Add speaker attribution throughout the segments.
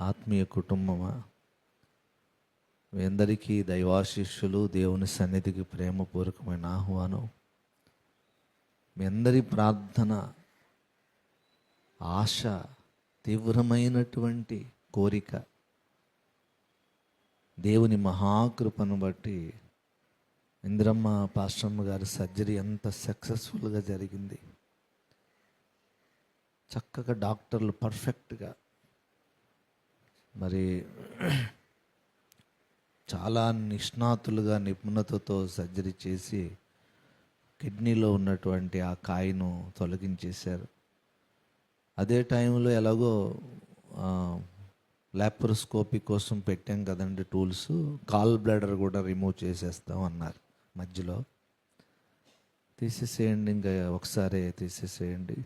Speaker 1: ఆత్మీయ కుటుంబమా? మీ అందరికీ దైవాశిష్యులు దేవుని సన్నిధికి ప్రేమపూర్వకమైన ఆహ్వానం. మీ అందరి ప్రార్థన ఆశ తీవ్రమైనటువంటి కోరిక. దేవుని మహాకృపను బట్టి ఇందిరమ్మ పాశ్రమ్మ గారి సర్జరీ ఎంత సక్సెస్ఫుల్గా జరిగింది. చక్కగా డాక్టర్లు పర్ఫెక్ట్గా మరి చాలా నిష్ణాతులుగా నిపుణతతో సర్జరీ చేసి కిడ్నీలో ఉన్నటువంటి ఆ కాయను తొలగించేశారు. అదే టైంలో ఎలాగో ల్యాప్రోస్కోపీ కోసం పెట్టాం కదండి టూల్స్. కాల్ బ్లాడర్ కూడా రిమూవ్ చేసేస్తాం అన్నారు మధ్యలో. తీసేసేయండి ఇంకా ఒకసారి తీసేసేయండి.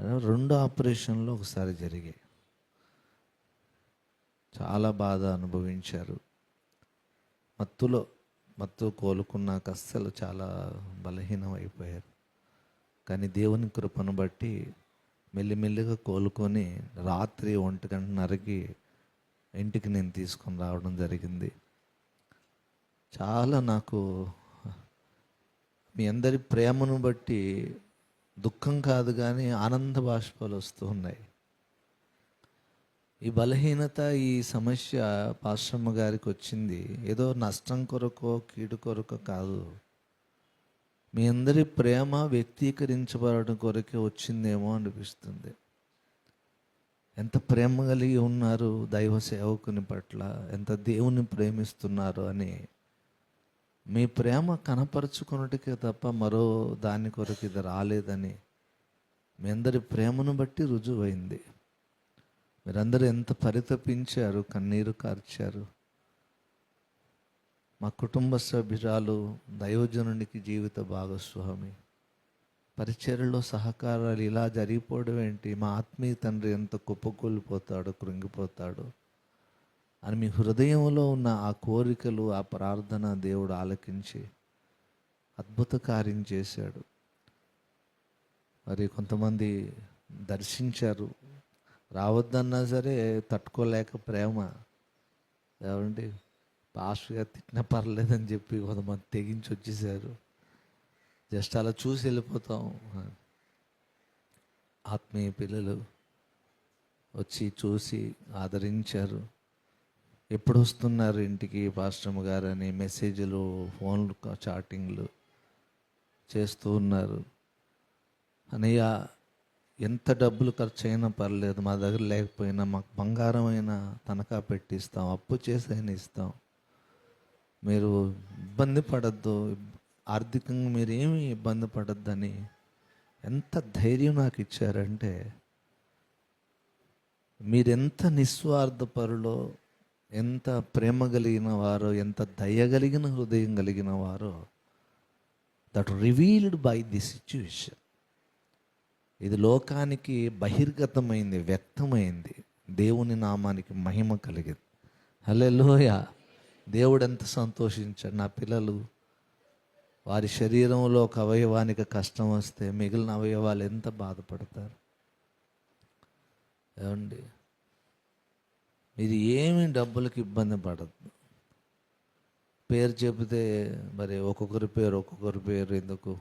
Speaker 1: రెండు ఆపరేషన్లు ఒకసారి జరిగాయి. చాలా బాధ అనుభవించారు. మత్తులో మత్తు కోలుకున్నాక అస్సలు చాలా బలహీనం అయిపోయారు కానీ దేవుని కృపను బట్టి మెల్లిమెల్లిగా కోలుకొని రాత్రి ఒంటి గంటన్నరకి ఇంటికి నేను తీసుకొని రావడం జరిగింది. చాలా నాకు మీ అందరి ప్రేమను బట్టి దుఃఖం కాదు కానీ ఆనంద బాష్పాలు వస్తూ ఉన్నాయి. ఈ బలహీనత ఈ సమస్య పాశ్రమ గారికి వచ్చింది. ఏదో నష్టం కొరకో కీడు కొరకో కాదు. మీ అందరి ప్రేమ వ్యక్తీకరించబడడం కొరకే వచ్చిందేమో అనిపిస్తుంది. ఎంత ప్రేమ కలిగి ఉన్నారు దైవ సేవకుని పట్ల ఎంత దేవుని ప్రేమిస్తున్నారు అని. మీ ప్రేమ కనపరుచుకున్నట్టుకే తప్ప మరో దాని కొరకు ఇది రాలేదని మీ అందరి ప్రేమను బట్టి రుజువైంది. మీరందరూ ఎంత పరితపించారు కన్నీరు కార్చారు. మా కుటుంబ సభ్యురాలు దైవజనునికి జీవిత భాగస్వామి. పరిచర్లో సహకారాలు ఇలా జరిగిపోవడం ఏంటి? మా ఆత్మీయ తండ్రి ఎంత కుప్పకూలిపోతాడో కృంగిపోతాడో అని మీ హృదయంలో ఉన్న ఆ కోరికలు ఆ ప్రార్థన దేవుడు ఆలకించి అద్భుత కార్యం చేశాడు. మరి కొంతమంది దర్శించారు. రావద్దన్నా సరే తట్టుకోలేక ప్రేమ. ఏమండి? పాస్ట్గా తిట్టినా పర్లేదని చెప్పి కొంతమంది తెగించి వచ్చేసారు. జస్ట్ అలా చూసి వెళ్ళిపోతాం. ఆత్మీయ పిల్లలు వచ్చి చూసి ఆదరించారు. ఎప్పుడు వస్తున్నారు ఇంటికి పాస్టమ్ గారు అని మెసేజ్లు ఫోన్లు చాటింగ్లు చేస్తూ ఉన్నారు. అనయ్య ఎంత డబ్బులు ఖర్చు అయినా పర్లేదు మా దగ్గర లేకపోయినా మాకు బంగారం అయినా తనఖా పెట్టిస్తాం అప్పు చేసైనా ఇస్తాం. మీరు ఇబ్బంది పడద్దు ఆర్థికంగా మీరు ఏమి ఇబ్బంది పడద్దని ఎంత ధైర్యం నాకు ఇచ్చారంటే మీరెంత నిస్వార్థపరులో ఎంత ప్రేమ కలిగిన వారో ఎంత దయ కలిగిన హృదయం కలిగిన వారో that revealed by the situation ఇది లోకానికి బహిర్గతమైంది వ్యక్తమైంది. దేవుని నామానికి మహిమ కలిగింది. హలే లోయ దేవుడు ఎంత సంతోషించాడు. నా పిల్లలు వారి శరీరంలో ఒక అవయవానికి కష్టం వస్తే మిగిలిన అవయవాలు ఎంత బాధపడతారు? ఏమండి? మీరు ఏమి డబ్బులకు ఇబ్బంది పడద్దు. పేరు చెబితే మరి ఒక్కొక్కరి పేరు ఒక్కొక్కరి పేరు ఎందుకు?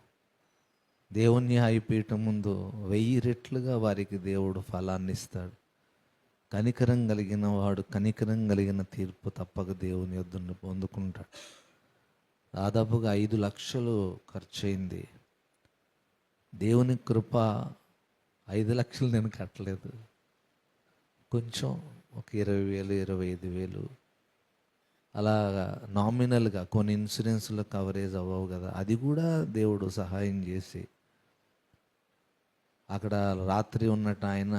Speaker 1: దేవుని న్యాయపీఠం ముందు వెయ్యి రెట్లుగా వారికి దేవుడు ఫలాన్ని ఇస్తాడు కనికరం కలిగిన వాడు కనికరం కలిగిన తీర్పు తప్పక దేవుని యొద్దని పొందుకుంటాడు. దాదాపుగా ఐదు లక్షలు ఖర్చయింది. దేవుని కృప ఐదు లక్షలు నేను కట్టలేదు. కొంచెం ఒక ఇరవై వేలు ఇరవై ఐదు వేలు. అలా నామినల్గా కొన్ని ఇన్సూరెన్స్లో కవరేజ్ అవ్వవు కదా. అది కూడా దేవుడు సహాయం చేసి అక్కడ రాత్రి ఉన్నట్టు ఆయన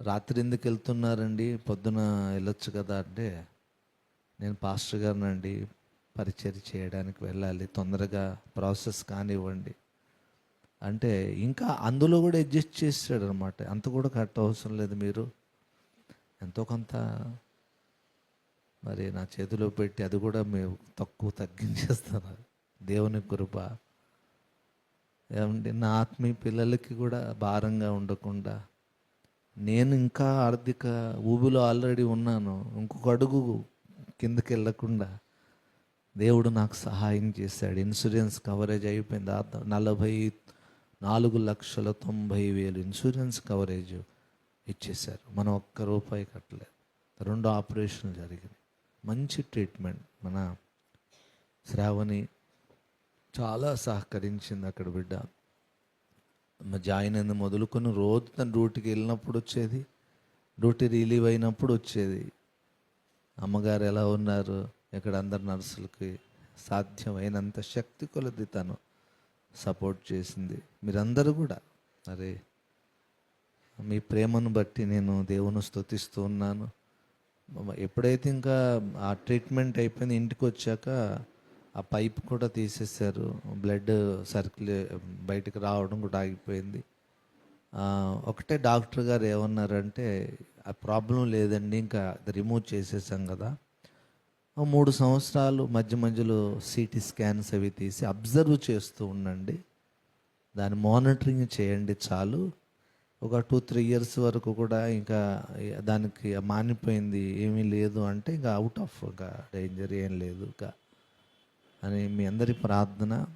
Speaker 1: రాత్రి ఎందుకు వెళ్తున్నారండి? పొద్దున వెళ్ళొచ్చు కదా అంటే నేను పాస్టర్ గారినండి పరిచయం చేయడానికి వెళ్ళాలి తొందరగా ప్రాసెస్ కానివ్వండి అంటే ఇంకా అందులో కూడా అడ్జస్ట్ చేసాడు అనమాట అంత కూడా కట్ట అవసరం లేదు మీరు. ఎంతో కొంత మరి నా చేతిలో పెట్టి అది కూడా మేము తక్కువ తగ్గించేస్తాను దేవుని కృప ఏమంటే నా ఆత్మీయ పిల్లలకి కూడా భారంగా ఉండకుండా నేను ఇంకా ఆర్థిక ఊబిలో ఆల్రెడీ ఉన్నాను. ఇంకొక అడుగు కిందకి వెళ్ళకుండా దేవుడు నాకు సహాయం చేశాడు. ఇన్సూరెన్స్ కవరేజ్ అయిపోయింది. ఆ నలభై నాలుగు లక్షల తొంభై వేలు ఇన్సూరెన్స్ కవరేజ్ ఇచ్చేశారు. మనం ఒక్క రూపాయి కట్టలేదు. రెండు ఆపరేషన్లు జరిగినాయి. మంచి ట్రీట్మెంట్. మన శ్రావణి చాలా సహకరించింది అక్కడ బిడ్డ. జాయిన్ అయింది మొదలుకొని రోజు తన డ్యూటీకి వెళ్ళినప్పుడు వచ్చేది. డ్యూటీ రిలీవ్ అయినప్పుడు వచ్చేది. అమ్మగారు ఎలా ఉన్నారు? ఇక్కడ అందరు నర్సులకి సాధ్యమైనంత శక్తి కొలది తను. సపోర్ట్ చేసింది. మీరందరూ కూడా. మరి మీ ప్రేమను బట్టి నేను దేవుని స్తుతిస్తూ ఉన్నాను. ఎప్పుడైతే ఇంకా ఆ ట్రీట్మెంట్ అయిపోయింది ఇంటికి వచ్చాక ఆ పైప్ కూడా తీసేశారు. బ్లడ్ సర్క్యులే బయటకు రావడం కూడా ఆగిపోయింది. ఒకటే డాక్టర్ గారు ఏమన్నారంటే ఆ ప్రాబ్లం లేదండి ఇంకా రిమూవ్ చేసేసాం కదా. మూడు సంవత్సరాలు మధ్య మధ్యలో సిటీ స్కాన్స్ అవి తీసి అబ్జర్వ్ చేస్తూ ఉండండి. దాని మానిటరింగ్ చేయండి చాలు. ఒక టూ త్రీ ఇయర్స్ వరకు కూడా ఇంకా దానికి మానిపోయింది ఏమీ లేదు అంటే ఇంకా అవుట్ ఆఫ్ ఇంకా డేంజర్ ఏం లేదు ఇంకా. అని మీ అందరి ప్రార్థన.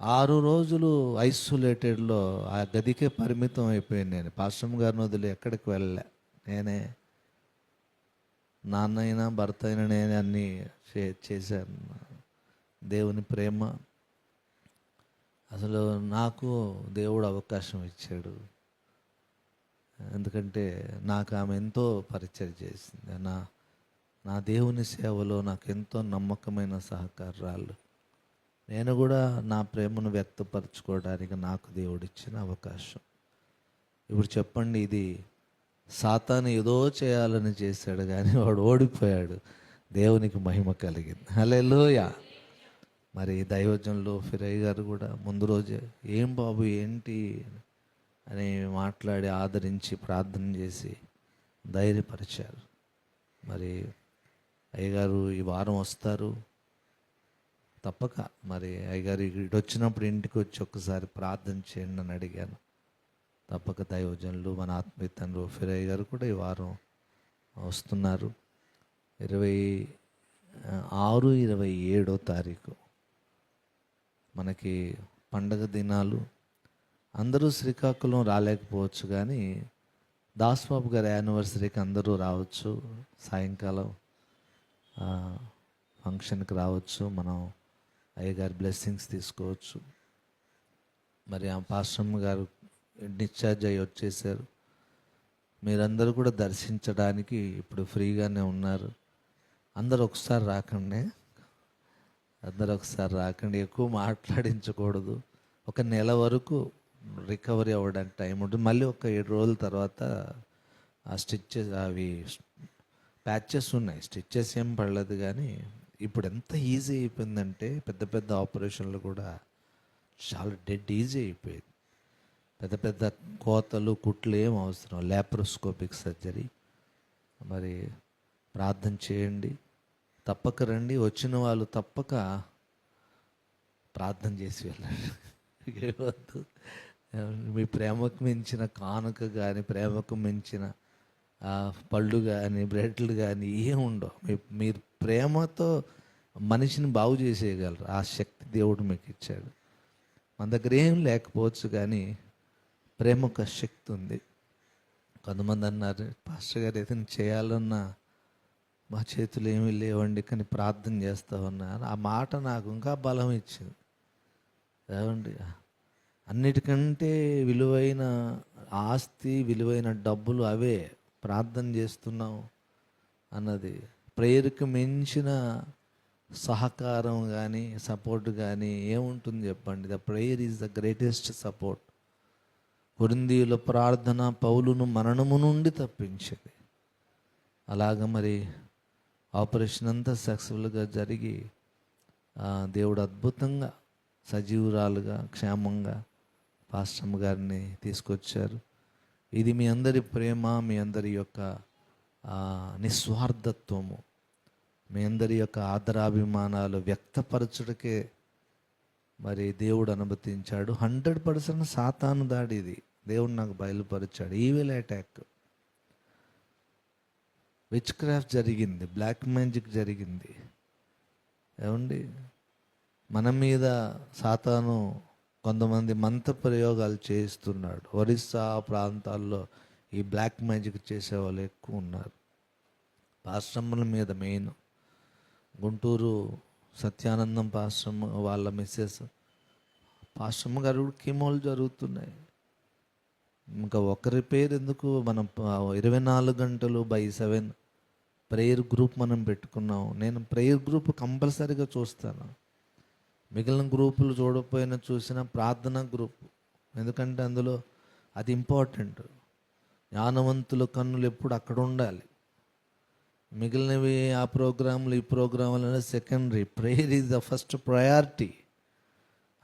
Speaker 1: ఆరు రోజులు ఐసోలేటెడ్లో ఆ గదికే పరిమితం అయిపోయాను నేను. పాశ్రమ్ గారిని వదిలి ఎక్కడికి వెళ్ళలే. నేనే నాన్న అయినా భర్త అయినా నేనే అన్నీ చే- చేశాను. దేవుని ప్రేమ. అసలు నాకు దేవుడు అవకాశం ఇచ్చాడు. ఎందుకంటే నాకు ఆమె ఎంతో పరిచయం చేసింది. నా నా దేవుని సేవలో నాకు ఎంతో నమ్మకమైన సహకారాలు. నేను కూడా నా ప్రేమను వ్యక్తపరచుకోవడానికి నాకు దేవుడిచ్చిన అవకాశం. ఇప్పుడు చెప్పండి ఇది సాతాను ఏదో చేయాలని చేశాడు కానీ వాడు ఓడిపోయాడు. దేవునికి మహిమ కలిగింది. హల్లెలూయ. మరి దైవజనులు ఫిరయ్య గారు కూడా ముందు రోజే ఏం బాబు ఏంటి? అని మాట్లాడి ఆదరించి ప్రార్థన చేసి ధైర్యపరిచారు. మరి అయ్యగారు ఈ వారం వస్తారు. తప్పక. మరి అయ్యగారు ఇటు వచ్చినప్పుడు ఇంటికి వచ్చి ఒక్కసారి ప్రార్థన చేయండి అని అడిగాను. తప్పక దైవజనులు మన ఆత్మీయ తండ్రి ఫిరయ్య గారు కూడా ఈ వారం వస్తున్నారు. ఇరవై ఆరు ఇరవై ఏడో తారీఖు మనకి పండగ దినాలు. అందరూ శ్రీకాకుళం రాలేకపోవచ్చు కానీ దాస్బాబు గారి యానివర్సరీకి అందరూ రావచ్చు సాయంకాలం. ఫంక్షన్కి రావచ్చు. మనం అయ్యగారి బ్లెస్సింగ్స్ తీసుకోవచ్చు. మరి ఆ పాశ్రమ్ గారు డిశ్చార్జ్ అయ్యి వచ్చేసారు. మీరందరూ కూడా దర్శించడానికి ఇప్పుడు ఫ్రీగానే ఉన్నారు. అందరు ఒకసారి రాకండి. అందరు ఒకసారి రాకండి. ఎక్కువ మాట్లాడించకూడదు. ఒక నెల వరకు రికవరీ అవ్వడానికి టైం ఉంటుంది. మళ్ళీ ఒక ఏడు రోజుల తర్వాత ఆ స్టిచ్చెస్ అవి ప్యాచెస్ ఉన్నాయి. స్టిచ్చెస్ ఏం పడలేదు కానీ ఇప్పుడు ఎంత ఈజీ అయిపోయిందంటే పెద్ద పెద్ద ఆపరేషన్లు కూడా చాలా డెడ్ ఈజీ అయిపోయింది. పెద్ద పెద్ద కోతలు కుట్లు ఏం అవసరం. ల్యాప్రోస్కోపిక్ సర్జరీ మరి ప్రార్థన చేయండి. తప్పక రండి. వచ్చిన వాళ్ళు తప్పక ప్రార్థన చేసి వెళ్ళండి. ఏమొద్దు మీ ప్రేమకు మించిన కానుక కానీ ప్రేమకు మించిన పళ్ళు కానీ బ్రెడ్లు కానీ ఏం ఉండవు. మీ మీరు ప్రేమతో మనిషిని బాగు చేసేయగలరు. ఆ శక్తి దేవుడు మీకు ఇచ్చాడు. మన దగ్గర ఏం లేకపోవచ్చు కానీ ప్రేమ ఒక శక్తి ఉంది. కొంతమంది అన్నారు పాస్టర్ గారు ఏదైనా చేయాలన్నా మా చేతులు ఏమీ లేవండి కానీ ప్రార్థన చేస్తా ఉన్నారు ఆ మాట నాకు ఇంకా బలం ఇచ్చింది. ఏమండి? అన్నిటికంటే విలువైన ఆస్తి విలువైన డబ్బులు అవే. ప్రార్థన చేస్తున్నాం అన్నది ప్రేయర్కి మించిన సహకారం కానీ సపోర్ట్ కానీ ఏముంటుంది చెప్పండి? The prayer is the greatest support. కొరిందీయుల ప్రార్థన పౌలును మరణము నుండి తప్పించింది. అలాగ మరి ఆపరేషన్ అంతా సక్సెస్ఫుల్గా జరిగి దేవుడు అద్భుతంగా సజీవురాలుగా క్షేమంగా పాస్టమ్ గారిని తీసుకొచ్చారు. ఇది మీ అందరి ప్రేమ మీ అందరి యొక్క నిస్వార్థత్వము. మీ అందరి యొక్క ఆదరాభిమానాలు వ్యక్తపరచుడికే మరి దేవుడు అనుమతించాడు. హండ్రెడ్ పర్సెంట్ సాతాను దాడి ఇది. దేవుడు నాకు బయలుపరిచాడు. Evil attack. విచ్ క్రాఫ్ట్ జరిగింది. బ్లాక్ మ్యాజిక్ జరిగింది. ఏమండి? మన మీద సాతాను కొంతమంది మంత్ర ప్రయోగాలు చేయిస్తున్నాడు. ఒరిస్సా ప్రాంతాల్లో ఈ బ్లాక్ మ్యాజిక్ చేసే వాళ్ళు ఎక్కువ ఉన్నారు. పాశ్రమల మీద మెయిన్. గుంటూరు సత్యానందం పాశ్రమ వాళ్ళ మిస్సెస్. పాశ్రమ గారు కీమోలు జరుగుతున్నాయి. ఇంకా ఒకరి పేరు ఎందుకు మనం ఇరవై నాలుగు గంటలు బై సెవెన్ ప్రేయర్ గ్రూప్ మనం పెట్టుకున్నాం. నేను ప్రేయర్ గ్రూప్ కంపల్సరీగా చూస్తాను. మిగిలిన గ్రూపులు చూడకపోయినా చూసిన ప్రార్థన గ్రూప్. ఎందుకంటే అందులో అది ఇంపార్టెంట్. జ్ఞానవంతుల కన్నులు ఎప్పుడు అక్కడ ఉండాలి. మిగిలినవి ఆ ప్రోగ్రాంలు ఈ ప్రోగ్రాంలు అనేది secondary. Prayer is the first priority.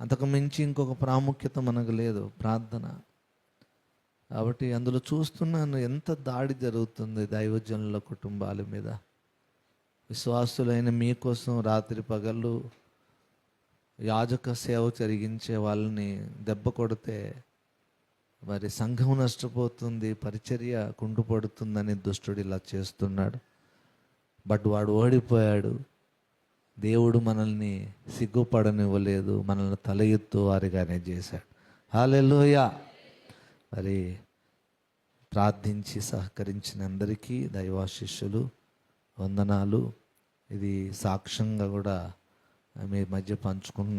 Speaker 1: అంతకు మించి ఇంకొక ప్రాముఖ్యత మనకు లేదు ప్రార్థన. కాబట్టి అందులో చూస్తున్నాను ఎంత దాడి జరుగుతుంది దైవజనుల కుటుంబాల మీద. విశ్వాసులైన మీకోసం రాత్రి పగళ్ళు యాజక సేవ జరిగించే వాళ్ళని దెబ్బ కొడితే మరి సంఘం నష్టపోతుంది పరిచర్య కుంటుపడుతుందని దుష్టుడు ఇలా చేస్తున్నాడు. బట్ వాడు ఓడిపోయాడు. దేవుడు మనల్ని సిగ్గుపడనివ్వలేదు మనల్ని తల ఎత్తు వారిగానే చేశాడు. హాలెలుయా మరి ప్రార్థించి సహకరించిన అందరికీ దైవాశిష్యులు వందనాలు. ఇది సాక్ష్యంగా కూడా మీ మధ్య పంచుకున్న